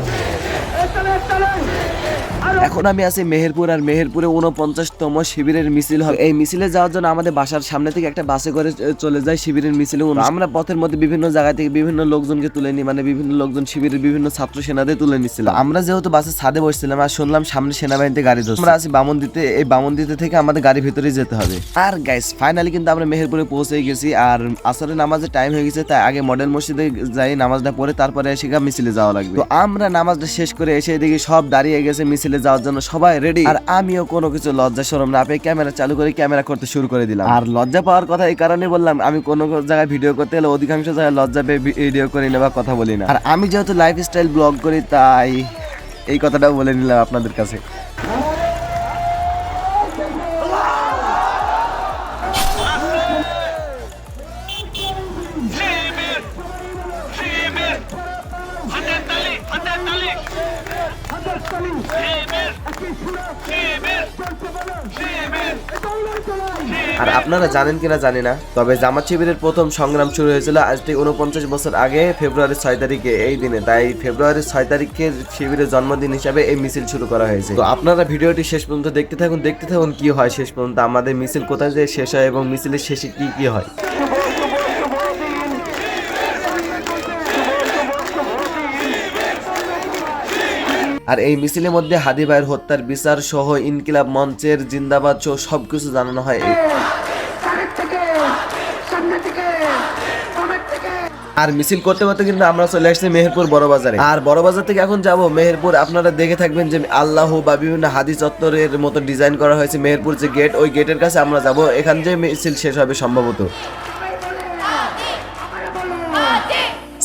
¡Échale, échale! এখন আমি আছি মেহেরপুর আর মেহেরপুরে উনপঞ্চাশতম শিবিরের মিছিল হবে। এই মিছিলে যাওয়ার জন্য আমাদের বাসার সামনে থেকে একটা বাসে করে চলে যায় শিবিরের মিছিলে। আমরা পথের মধ্যে বিভিন্ন জায়গা থেকে বিভিন্ন লোকজনকে তুলে নিই মানে বিভিন্ন লোকজন শিবিরের বিভিন্ন ছাত্র সেনাদের তুলে নিচ্ছিলাম। আমরা যেহেতু বাসের ছাদে বসছিলাম, আর শুনলাম সামনে সেনাবাহিনীতে গাড়ি ধরছে। আমরা আছি বামনদিতে, এই বামনদিতে থেকে আমাদের গাড়ি ভিতরে যেতে হবে। আর গাইস ফাইনালি কিন্তু আমরা মেহেরপুরে পৌঁছে গেছি, আর আসরের নামাজের টাইম হয়ে গেছে, তাই আগে মডেল মসজিদে যাই, নামাজটা পড়ে তারপরে এসে মিছিলে যাওয়া লাগবে। তো আমরা নামাজটা শেষ করে এসে দেখি সব দাঁড়িয়ে গেছে মিছিলে যাওয়ার জন্য সবাই রেডি আর আমিও কোনো কিছু লজ্জা সরম না পেয়ে ক্যামেরা চালু করে ক্যামেরা করতে শুরু করে দিলাম। আর লজ্জা পাওয়ার কথা এই কারণে বললাম, আমি কোনো জায়গায় ভিডিও করতে গেলে অধিকাংশ জায়গায় লজ্জা পেয়ে ভিডিও করি না বা কথা বলি না। আর আমি যেহেতু লাইফ স্টাইল ব্লগ করি, তাই এই কথাটা বলে নিলাম আপনাদের কাছে। আর আপনারা জানেন কিনা জানি না, তবে জামাত শিবিরের প্রথম সংগ্রাম শুরু হয়েছিল আজ থেকে উনপঞ্চাশ বছর আগে ফেব্রুয়ারি ছয় তারিখে। এই দিনে, তাই ফেব্রুয়ারি ছয় তারিখে শিবিরের জন্মদিন হিসাবে এই মিছিল শুরু করা হয়েছে। তো আপনারা ভিডিওটি শেষ পর্যন্ত দেখতে থাকুন দেখতে থাকুন কি হয় শেষ পর্যন্ত। আমাদের মিছিল কোথায় যে শেষ হয় এবং মিছিলের শেষে কি কি হয়? আর এই মিছিলের মধ্যে হাদি ভাইয়ের হত্যার বিচার সহ ইনকিলাব মঞ্চের জিন্দাবাদ সহ সবকিছু জানানো হয়। আর মিছিল করতে করতে কিন্তু আমরা চলে আসছি মেহেরপুর বড় বাজারে। আর বড় বাজার থেকে এখন যাব মেহেরপুর। আপনারা দেখে থাকবেন যে আল্লাহ বা বিভিন্ন হাদি চত্বরের মতো ডিজাইন করা হয়েছে মেহেরপুর যে গেট, ওই গেটের কাছে আমরা যাব। এখান যে মিছিল শেষ হবে সম্ভবত।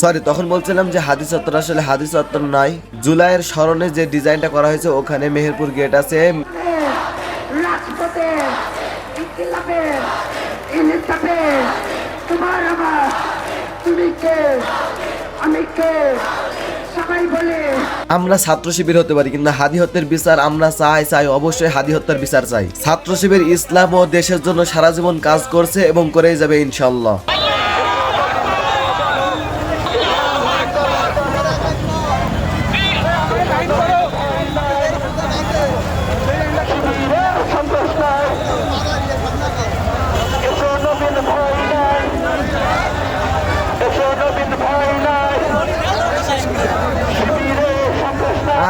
সরি তখন বলছিলাম যে হাদি চত্বর আসলে হাদি চত্বর নয় জুলাইয়ের স্মরণে যে ডিজাইনটা করা হয়েছে, ওখানে মেহেরপুর গেট আছে। আমরা ছাত্র শিবির হতে পারি, কিন্তু হাদি হত্যার বিচার আমরা চাই চাই, অবশ্যই হাদি হত্যার বিচার চাই। ছাত্র শিবির ইসলাম ও দেশের জন্য সারা জীবন কাজ করছে এবং করেই যাবে ইনশাল্লাহ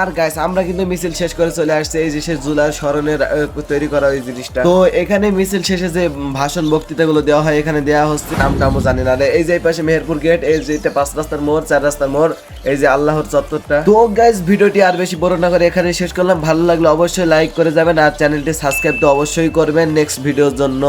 আর গাইস আমরা কিন্তু মিছিল শেষ করে চলে আসছে, এই যে সে জুলার স্মরণের তৈরি করা ওই জিনিসটা। তো এখানে মিছিল শেষে যে ভাষণ বক্তৃতাগুলো দেওয়া হয়, এখানে দেওয়া হচ্ছে নাম আমি জানি না এই যে পাশে মেহেরপুর গেট এই যে পাঁচ রাস্তার মোড়, চার রাস্তার মোড়, এই যে আল্লাহর চত্বরটা। তো গাইস ভিডিওটি আর বেশি বড় না করে এখানে শেষ করলাম। ভালো লাগলে অবশ্যই লাইক করে যাবেন আর চ্যানেলটি সাবস্ক্রাইব তো অবশ্যই করবেন নেক্সট ভিডিওর জন্য।